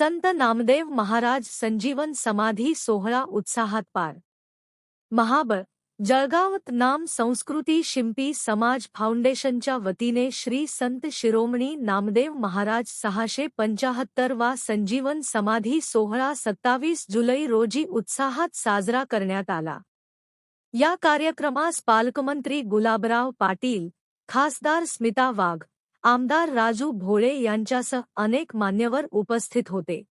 संत नामदेव महाराज संजीवन समाधी सोहळा उत्साहात पार. महाबळ जळगावत नाम संस्कृती शिंपी समाज फाउंडेशनच्या वतीने श्री संत शिरोमणी नामदेव महाराज सहाशे पंचाहत्तर वा संजीवन समाधी सोहळा सत्तावीस जुलै रोजी उत्साहात साजरा करण्यात आला. या कार्यक्रमास पालकमंत्री गुलाबराव पाटील खासदार स्मिता वाघ आमदार राजू भोळे यांच्यासह अनेक मान्यवर उपस्थित होते.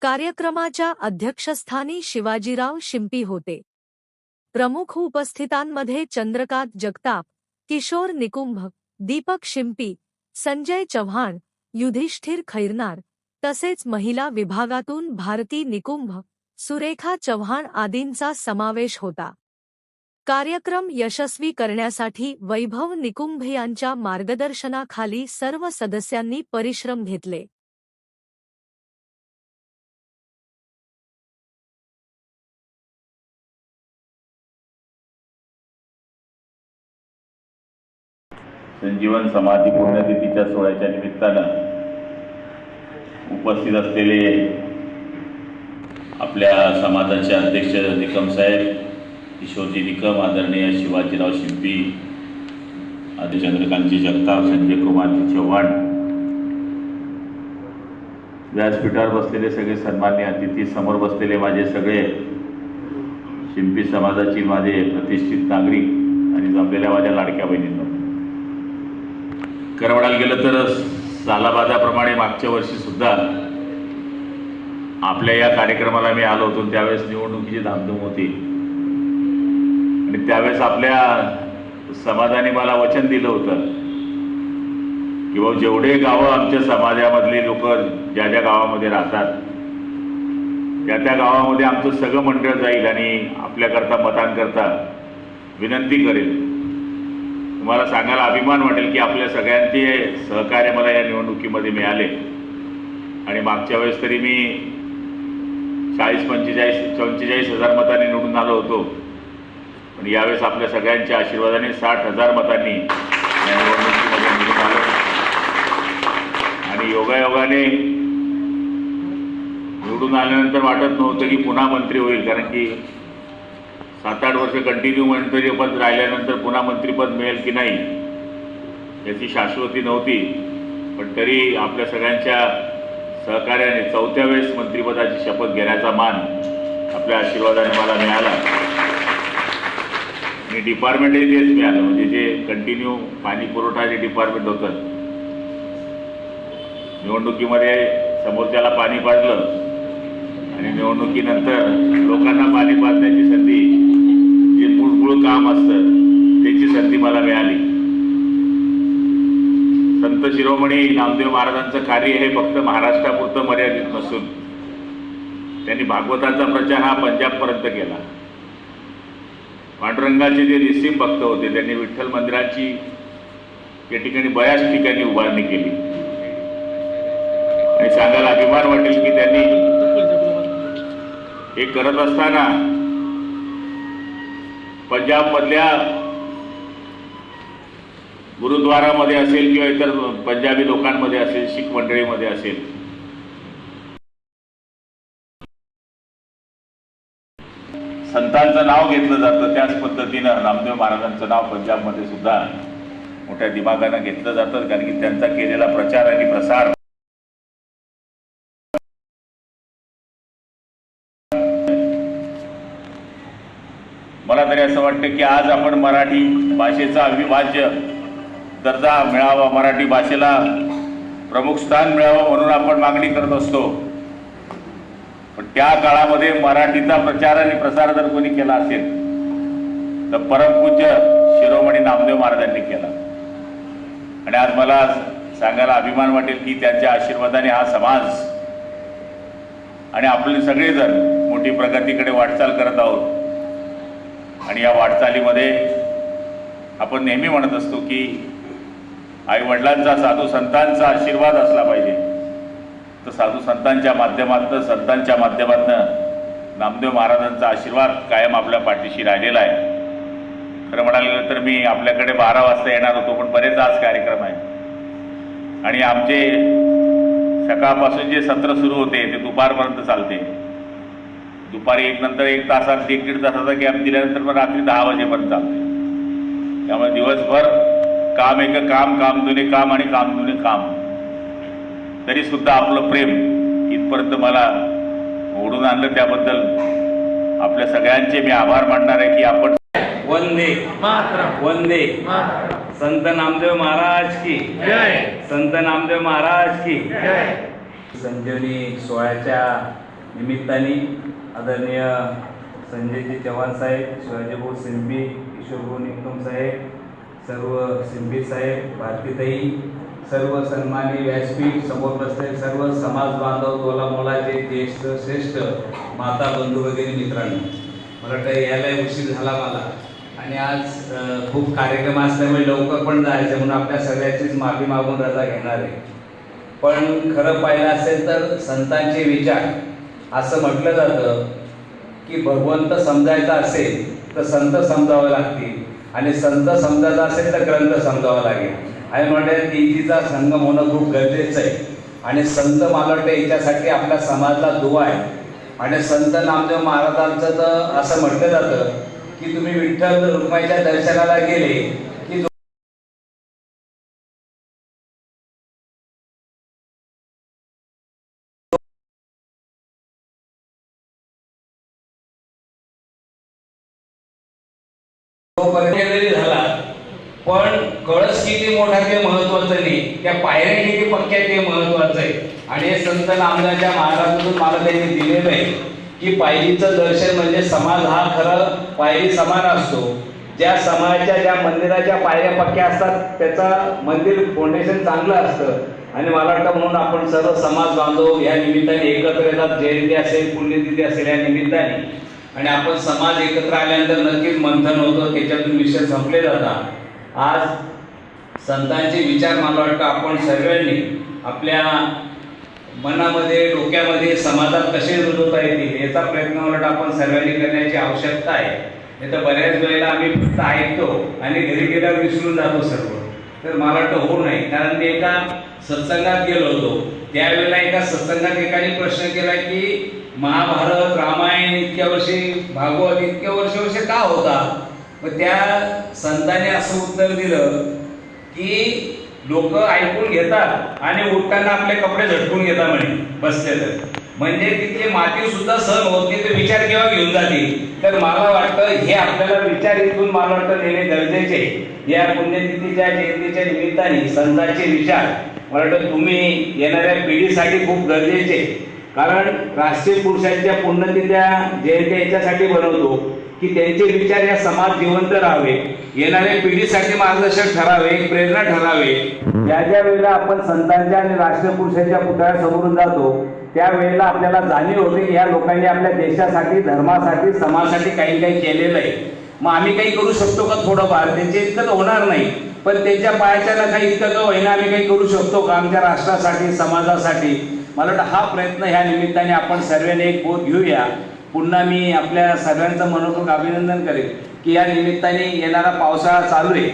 कार्यक्रमाच्या अध्यक्षस्थानी शिवाजीराव शिंपी होते. प्रमुख उपस्थितांमध्ये चंद्रकांत जगताप किशोर निकुंभ दीपक शिंपी संजय चव्हाण युधिष्ठिर खैरनार तसेच महिला विभागातून भारती निकुंभ सुरेखा चव्हाण आदींचा समावेश होता. कार्यक्रम यशस्वी करण्यासाठी वैभव निकुंभ यांच्या मार्गदर्शनाखाली सर्व सदस्यांनी परिश्रम घेतले. संजीवन समाधी पुण्यतिथीच्या सोहळ्याच्या निमित्तानं उपस्थित असलेले आपल्या समाजाचे अध्यक्ष निकम साहेब किशोरजी निकम आदरणीय शिवाजीराव शिंपी आदि चंद्रकांतजी जगताप संजय कुमारजी चव्हाण. व्यासपीठावर बसलेले सगळे सन्मान्य अतिथी समोर बसलेले माझे सगळे शिंपी समाजाची माझे प्रतिष्ठित नागरिक आणि जमलेल्या माझ्या लाडक्या बहिणींनो. खरं म्हणायला गेलं तर सालाबाजाप्रमाणे मागच्या वर्षी सुद्धा आपल्या या कार्यक्रमाला मी आलो होतो त्यावेळेस निवडणुकीची धामधूम होती. आणि त्यावेळेस आपल्या समाजाने मला वचन दिलं होतं की बाबा जेवढे गावं आमच्या समाजामधली लोक ज्या ज्या गावामध्ये राहतात त्या त्या गावामध्ये आमचं सगळं मंडळ जाईल आणि आपल्याकरता मतांकरता विनंती करेल. तुम्हाला सांगायला अभिमान वाटेल की आपल्या सगळ्यांचे सहकार्य मला या निवडणुकीमध्ये मिळाले. आणि मागच्या वेळेस तरी मी चाळीस पंचेचाळीस पंचेचाळीस हजार मतांनी निवडून आलो होतो. आणि यावेळेस आपल्या सगळ्यांच्या आशीर्वादाने साठ हजार मतांनी या निवडणुकीमध्ये निवडून आलं. आणि योगायोगाने निवडून आल्यानंतर वाटत नव्हतं की पुन्हा मंत्री होईल कारण की सात आठ वर्ष कंटिन्यू मंत्रिपद राहिल्यानंतर पुन्हा मंत्रिपद मिळेल की नाही याची शाश्वती नव्हती. पण तरी आपल्या सगळ्यांच्या सहकार्याने चौथ्या वेळेस मंत्रिपदाची शपथ घेण्याचा मान आपल्या आशीर्वादाने मला मिळाला. आणि डिपार्टमेंटही तेच मिळालं. म्हणजे जे कंटिन्यू पाणी पुरवठा जे डिपार्टमेंट होतं. निवडणुकीमध्ये समोरच्याला पाणी पाजलं आणि निवडणुकीनंतर लोकांना पाणी पाजण्याची संधी जे मूळ काम असतं त्याची संधी मला मिळाली. संत शिरोमणी नामदेव महाराजांचं कार्य हे फक्त महाराष्ट्रापुरतं मर्यादित नसून त्यांनी भागवताचा प्रचार हा पंजाबपर्यंत केला. रंगाचे जे निस्सिम भक्त होते त्यांनी विठ्ठल मंदिराची या ठिकाणी बऱ्याच ठिकाणी उभारणी केली. आणि सांगायला अभिमान वाटेल की त्यांनी हे करत असताना पंजाबमधल्या गुरुद्वारामध्ये असेल किंवा इतर पंजाबी लोकांमध्ये असेल शीख मंडळीमध्ये असेल नाव घेतलं जातं त्याच पद्धतीनं रामदेव महाराजांचं नाव पंजाबमध्ये सुद्धा मोठ्या दिमागानं घेतलं जातं कारण की त्यांचा केलेला प्रचार आणि प्रसार मला तरी असं वाटतं की आज आपण मराठी भाषेचा अविभाज्य दर्जा मिळावा मराठी भाषेला प्रमुख स्थान मिळावं म्हणून आपण मागणी करत असतो. पण त्या काळामध्ये मराठीचा प्रचार आणि प्रसार जर कोणी केला असेल तर परमपूज्य शिरोमणी नामदेव महाराजांनी केला. आणि आज मला सांगायला अभिमान वाटेल की त्यांच्या आशीर्वादाने हा समाज आणि आपले सगळेजण मोठी प्रगतीकडे वाटचाल करत आहोत. आणि या वाटचालीमध्ये आपण नेहमी म्हणत असतो की आई वडिलांचा साधू संतांचा आशीर्वाद असला पाहिजे. तर साधू संतांच्या माध्यमातनं संतांच्या माध्यमातून नामदेव महाराजांचा आशीर्वाद कायम आपल्या पाठीशी राहिलेला आहे. खरं म्हणायला गेलं तर मी आपल्याकडे बारा वाजता येणार होतो पण बरेच आज कार्यक्रम आहे. आणि आमचे सकाळपासून जे सत्र सुरू होते ते दुपारपर्यंत चालते. दुपारी एक नंतर एक तासात एक दीड तासाचा गॅप दिल्यानंतर मग रात्री दहा वाजेपर्यंत चालते. त्यामुळे दिवसभर काम एक काम काम दुने काम आणि काम दुने काम. तरी सुद्धा आपलं प्रेम इथपर्यंत मला ओढून आणलं त्याबद्दल. आपल्या सगळ्यांचे मी आभार मानणार आहे की आपण वंदे. वंदे. संत नामदेव महाराज की. जय. संत नामदेव महाराज की. जय. संजीवनी सोहळ्याच्या निमित्ताने आदरणीय संजयजी चव्हाण साहेब शिवाजीभाऊ सिंबी किशोरभाऊ निकम साहेब सर्व सिंबी साहेब भारतीताई सर्व सन्मानी व्यासपीठ समोर बसले सर्व समाज बांधव तोला मोलाचे ज्येष्ठ श्रेष्ठ माता बंधू वगैरे मित्रांनो मला वाटतं यायला उशीर झाला मला. आणि आज खूप कार्यक्रम असल्यामुळे लवकर पण जायचं म्हणून आपल्या सगळ्याचीच माफी मागून रजा घेणार आहे. पण खरं पाहिलं असेल तर संतांचे विचार असं म्हटलं जातं की भगवंत समजायचा असेल तर संत समजावं लागतील. आणि संत समजायचा असेल तर ग्रंथ समजावा लागेल. आणि म्हणजे तिथीचा संगम होणं खूप गरजेचं आहे. आणि संत मला वाटतं याच्यासाठी आपल्या समाजाला दुवा आहे. आणि संत नामदेव महाराजांचं तर असं म्हटलं जातं की तुम्ही विठ्ठल रुक्माईच्या दर्शनाला गेले कळस किती मोठा ते महत्वाचं नाही त्या पायऱ्या किती पक्क्या ते महत्वाचं आहे. आणि हे संत नामदाच्या महाराजांतून मला त्यांनी दिलेलं आहे की पायरीचं दर्शन म्हणजे समाज हा खरं पायरी समान असतो. ज्या समाजाच्या ज्या मंदिराच्या पायऱ्या पक्क्या असतात त्याचं मंदिर फाउंडेशन चांगलं असतं. आणि मला वाटतं म्हणून आपण सर्व समाज बांधव या निमित्ताने एकत्र येतात. जयंती असेल पुण्यतिथी असेल या निमित्ताने. आणि आपण समाज एकत्र आल्यानंतर नक्कीच मंथन होतं त्याच्यातून विषय संपले जातात. आज संतांचे विचार मला वाटतं आपण सर्वांनी आपल्या मनामध्ये डोक्यामध्ये समाजात कसे रुजवता येतील याचा प्रयत्न मला वाटतं आपण सर्वांनी करण्याची आवश्यकता आहे. नाही तर बऱ्याच वेळेला आम्ही फक्त ऐकतो आणि घरी गेल्यावर विसरून जातो सर्व. तर मला वाटतं होऊ नये. कारण मी एका सत्संगात गेलो होतो. त्यावेळेला एका सत्संगात एकाने प्रश्न केला की महाभारत रामायण इतक्या वर्षी भागवत इतक्या वर्ष वर्ष का होता? मग त्या संतांनी असं उत्तर दिलं की लोक ऐकून घेतात आणि उठताना आपले कपडे झटकून घेतात म्हणे बसले तर. म्हणजे तिथली माती सुद्धा सहन होत नाही तर विचार केव्हा घेऊन जाते तर मला वाटतं हे आपल्याला विचार इथून मला वाटतं नेणे गरजेचे. या पुण्यतिथीच्या जयंतीच्या निमित्ताने संतांचे विचार. मला वाटतं तुम्ही येणाऱ्या पिढीसाठी खूप गरजेचे. कारण राष्ट्रीय पुरुषांच्या पुण्यतिथ्या जयंती याच्यासाठी बनवतो. की त्यांचे विचार या समाज जिवंत राहावे. येणाऱ्या पिढीसाठी मार्गदर्शक ठरावे प्रेरणा ठरावे. ज्या ज्या वेळेला आपण संतांच्या आणि राष्ट्रपुरुषांच्या पुतळ्यासमोरून जातो त्यावेळेला आपल्याला जाणीव होते की या लोकांनी आपल्या देशासाठी धर्मासाठी समाजासाठी काही काही केलेलं आहे. मग आम्ही काही करू शकतो का थोडंफार? त्यांचे इतकं तर होणार नाही. पण त्यांच्या पायाच्या नका इतकं होईना आम्ही काही करू शकतो का आमच्या राष्ट्रासाठी समाजासाठी? मला वाटतं हा प्रयत्न ह्या निमित्ताने आपण सर्वांनी एक बोध घेऊया. पुन्हा मी आपल्या सगळ्यांचं मनोपूर्वक अभिनंदन करेन की या निमित्ताने येणारा पावसाळा चालू आहे.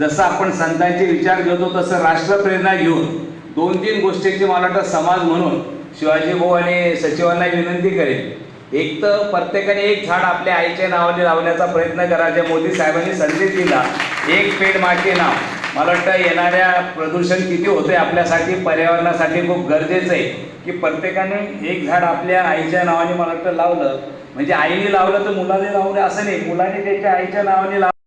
जसं आपण संतांचे विचार घेतो तसं राष्ट्रप्रेरणा घेऊन दोन तीन गोष्टींची मला वाटतं समाज म्हणून शिवाजी भाऊ आणि सचिवांना विनंती करेन. एक तर प्रत्येकाने एक झाड आपल्या आईच्या नावाने लावण्याचा प्रयत्न करा जे मोदी साहेबांनी संदेश दिला. एक पेड मागे नाव. मला वाटतं येणाऱ्या प्रदूषण किती होते आपल्यासाठी पर्यावरणासाठी खूप गरजेचं आहे. की प्रत्येकाने एक झाड आपल्या आईच्या नावाने मला वाटतं लावलं. म्हणजे आईने लावलं तर मुलाने लावलं असं नाही. मुलाने त्याच्या आईच्या नावाने लावलं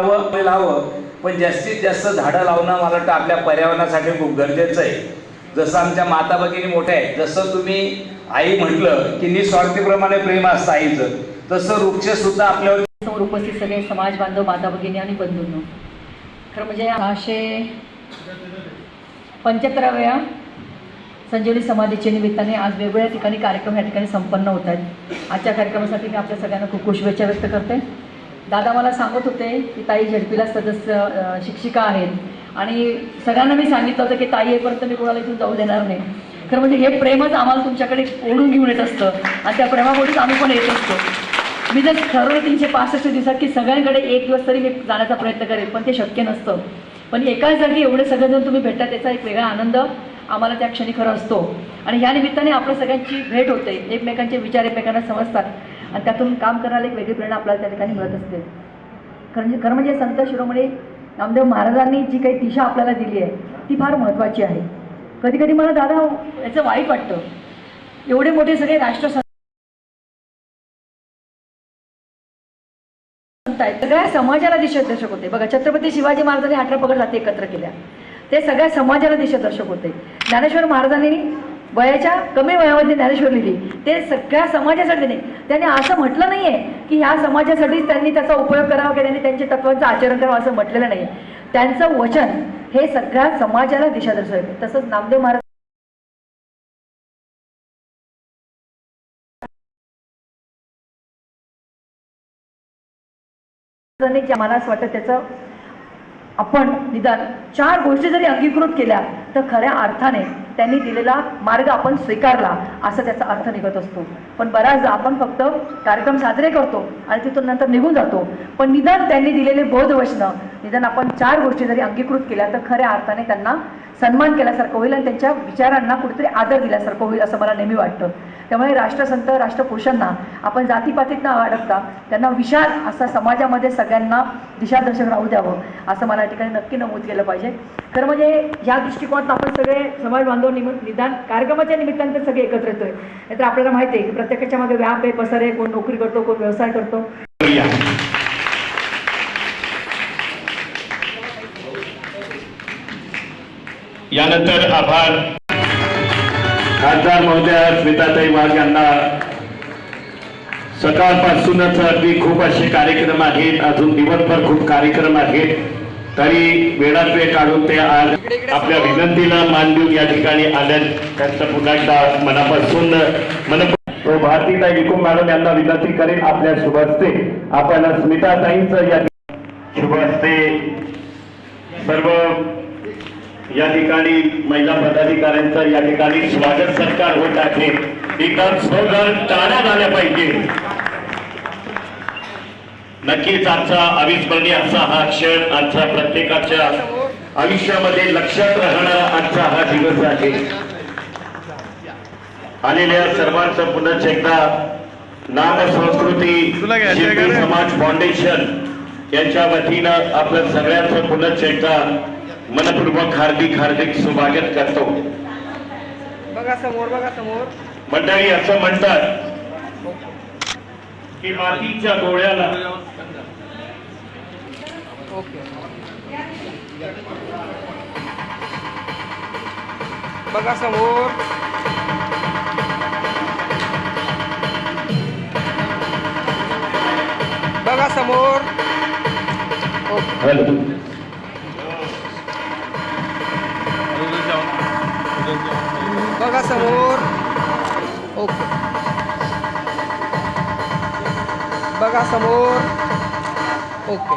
लावं लावं पण जास्तीत जास्त झाडं लावणं मला वाटतं आपल्या पर्यावरणासाठी खूप गरजेचं आहे. जसं आमच्या माता भगिनी मोठ्या आहेत जसं तुम्ही आई म्हटलं की निस्वार्थीप्रमाणे प्रेम असतं आईचं तसं वृक्ष सुद्धा आपल्यावर समोर उपस्थित सगळे समाज बांधव माता भगिनी आणि बंधूंनो. खरं म्हणजे सहाशे पंच्याहत्तराव्या संजीवनी समाधीच्या निमित्ताने आज वेगवेगळ्या ठिकाणी कार्यक्रम या ठिकाणी संपन्न होत आहेत. आजच्या कार्यक्रमासाठी मी आपल्या सगळ्यांना खूप खूप शुभेच्छा व्यक्त करते. दादा मला सांगत होते की ताई झडपीला सदस्य शिक्षिका आहेत. आणि सगळ्यांना मी सांगितलं होतं की ताई येईपर्यंत मी कोणाला इथून जाऊ देणार नाही. खरं म्हणजे हे प्रेमच आम्हाला तुमच्याकडे ओढून घेऊन येत असतं. आणि त्या प्रेमापोटीच आम्ही पण येत असतो. मी जर ठरवलं तीनशे पासष्ट दिवसात की सगळ्यांकडे एक दिवस तरी मी जाण्याचा प्रयत्न करेन पण ते शक्य नसतं. पण एकाच जागी एवढे सगळेजण तुम्ही भेटता त्याचा एक वेगळा आनंद आम्हाला त्या क्षणी खरं असतो. आणि या निमित्ताने आपल्या सगळ्यांची भेट होते. एकमेकांचे विचार एकमेकांना समजतात. आणि त्यातून काम करायला एक वेगळी प्रेरणा आपल्याला त्या ठिकाणी मिळत असते. कारण म्हणजे खरं म्हणजे संत शिरोमणी नामदेव महाराजांनी जी काही दिशा आपल्याला दिली आहे ती फार महत्त्वाची आहे. कधी कधी मला दादा याचं वाईट वाटतं. एवढे मोठे सगळे राष्ट्रसंत आहेत. सगळ्या समाजाला दिशादर्शक होते. बघा छत्रपती शिवाजी महाराजांनी अठरा पकड जाते एकत्र केल्या. ते सगळ्या समाजाला दिशादर्शक होते. ज्ञानेश्वर महाराजांनी वयाच्या कमी वयामध्ये ज्ञानेश्वर लिहिली. ते सगळ्या समाजासाठी नाही. त्यांनी असं म्हटलं नाहीये की ह्या समाजासाठीच त्यांनी त्याचा उपयोग करावा की त्यांनी त्यांच्या तत्वांचं आचरण करावं असं म्हटलेलं नाही. त्यांचं वचन हे सगळ्या समाजाला दिशा आहे तसंच नामदेव महाराज मला असं वाटतं त्याचं आपण निदान चार गोष्टी जरी अंगीकृत केल्या तर खऱ्या अर्थाने त्यांनी दिलेला मार्ग आपण स्वीकारला असा त्याचा अर्थ निघत असतो. पण बऱ्याचदा आपण फक्त कार्यक्रम साजरे करतो आणि तिथून नंतर निघून जातो. पण निदान त्यांनी दिलेले बोधवचनं निदान आपण चार गोष्टी जरी अंगीकृत केल्या तर खऱ्या अर्थाने त्यांना सन्मान केल्यासारखं होईल आणि त्यांच्या विचारांना कुठेतरी आदर दिल्यासारखं होईल असं मला नेहमी वाटतं. त्यामुळे राष्ट्रसंत राष्ट्रपुरुषांना आपण जातीपातीत न अडकता त्यांना विशाल असा समाजामध्ये सगळ्यांना दिशादर्शक राहू द्यावं असं मला या ठिकाणी नक्की नमूद केलं पाहिजे. खरं म्हणजे ह्या दृष्टिकोनात आपण सगळे समाज बांधव निम निदान कार्यक्रमाच्या निमित्ताने तर सगळे एकत्र येतोय. नाहीतर आपल्याला माहिती आहे की प्रत्येकाच्या मागे व्याप आहे पसर आहे कोण नोकरी करतो कोण व्यवसाय करतो. यानंतर आभार. खासदार महोदया स्मिताताई वाघ यांना सकाळपासूनच अगदी खूप असे कार्यक्रम आहेत. अजून दिवसभर खूप कार्यक्रम आहेत. तरी वेळात वेळ काढून ते आज आपल्या विनंतीला मान देऊन या ठिकाणी आल्या त्यांचं पुन्हा एकदा मनापासून मन तो भारतीताई विकुम मॅडम यांना विनंती करेन आपल्या शुभ हस्ते आपण स्मिताताईंचं या शुभ हस्ते सर्व या ठिकाणी महिला पदाधिकाऱ्यांचं या ठिकाणी स्वागत सत्कार होत आहे. एकदम स्लोगन टाळ्या झाल्या पाहिजे नक्कीच आजचा अविस्मरणीय असा हा क्षण आजचा प्रत्येकाच्या आयुष्यामध्ये लक्षात राहणारा आजचा हा दिवस आहे. आलेल्या सर्वांचं पुन्हा एकदा नाम संस्कृती समाज फाउंडेशन यांच्या वतीनं आपलं सगळ्यांचं पुन्हा एकदा मनपूर्वक हार्दिक हार्दिक स्वागत करतो. बघा समोर बघा समोर. मंडळी असं म्हणतात की मातीच्या गोळ्याला बघा समोर. बघा समोर. हॅलो. बघा समोर ओके बघा समोर ओके.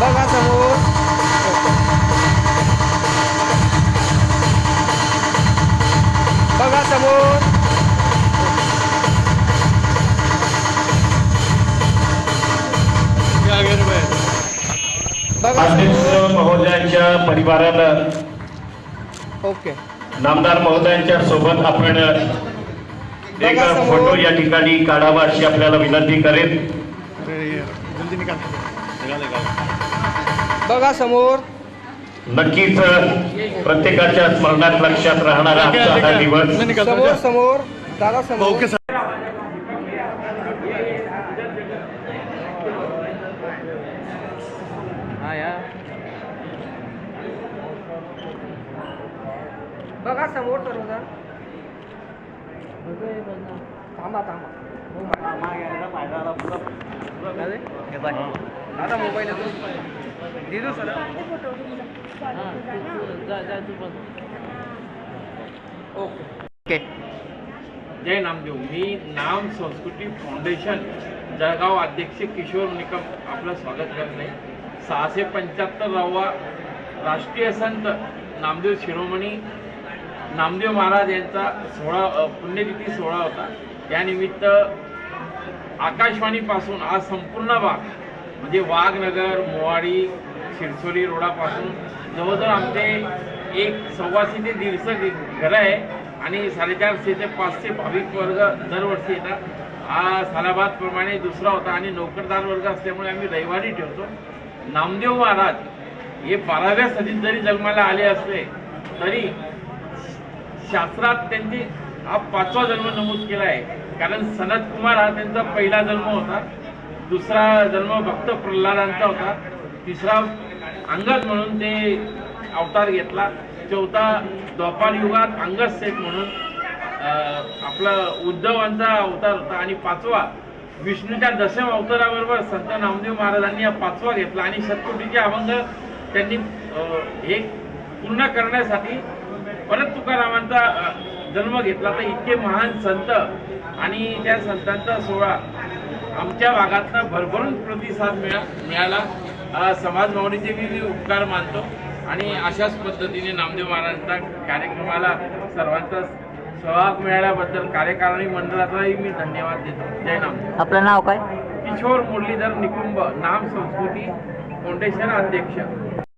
बघा समोर ओके. बघा समोर अध्यक्ष महोदयांच्या परिवारानं ओके. नामदार महोदयांच्या सोबत आपण एक फोटो या ठिकाणी काढावा अशी आपल्याला विनंती करेन. बघा समोर. नक्कीच प्रत्येकाच्या स्मरणात लक्षात राहणारा आजचा हा दिवस. समोर समोर. दादा समोर. बघा समोर थांबा थांबा. हो, दादा मोबाईल येतो. दिदू सर. ओके. जय नामदेव मी नाम संस्कृती फाउंडेशन जळगाव अध्यक्ष किशोर निकम. आपलं स्वागत करते सहाशे पंच्याहत्तरावा राष्ट्रीय संत नामदेव शिरोमणी नामदेव महाराज यांचा सोहळा पुण्यतिथी सोहळा होता. त्यानिमित्त आकाशवाणीपासून आज संपूर्ण भाग म्हणजे वाघनगर मोवाडी शिरसोली रोडापासून जवळजवळ आमचे एक सव्वाशे ते दीडशे घरं आहे आणि साडेचारशे ते पाचशे भाविक वर्ग दरवर्षी येतात. हा सालाबादप्रमाणे दुसरा होता आणि नोकरदार वर्ग असल्यामुळे आम्ही रविवारी ठेवतो. नामदेव महाराज हे बाराव्या सदीत जरी जन्माला आले असले तरी शास्त्रात त्यांची हा पाचवा जन्म नमूद केला आहे. कारण सनत कुमार हा त्यांचा पहिला जन्म होता. दुसरा जन्म भक्त प्रल्हादांचा होता. तिसरा अंगद म्हणून ते अवतार घेतला. चौथा द्वापार युगात अंगद सेठ म्हणून आपला उद्धवांचा अवतार होता. आणि पाचवा विष्णूच्या दशम अवताराबरोबर संत नामदेव महाराजांनी हा पाचवा घेतला. आणि शतकोटीचे अभंग त्यांनी हे पूर्ण करण्यासाठी परत तुकारामांचा जन्म घेतला. तर इतके महान संत आणि त्या संतांचा सोहळा आमच्या भागातनं भरभरून प्रतिसाद मिळा मिळाला. अ, समाज माऊलीचे मी उपकार मानतो आणि अशाच पद्धतीने नामदेव महाराजांच्या कार्यक्रमाला सर्वांचा सहभाग मिळाल्याबद्दल कार्यकारिणी मंडळाचाही मी धन्यवाद देतो. जय नामदेव. आपलं नाव काय? किशोर मुरलीधर निकुंभ नाम संस्कृती फाउंडेशन अध्यक्ष.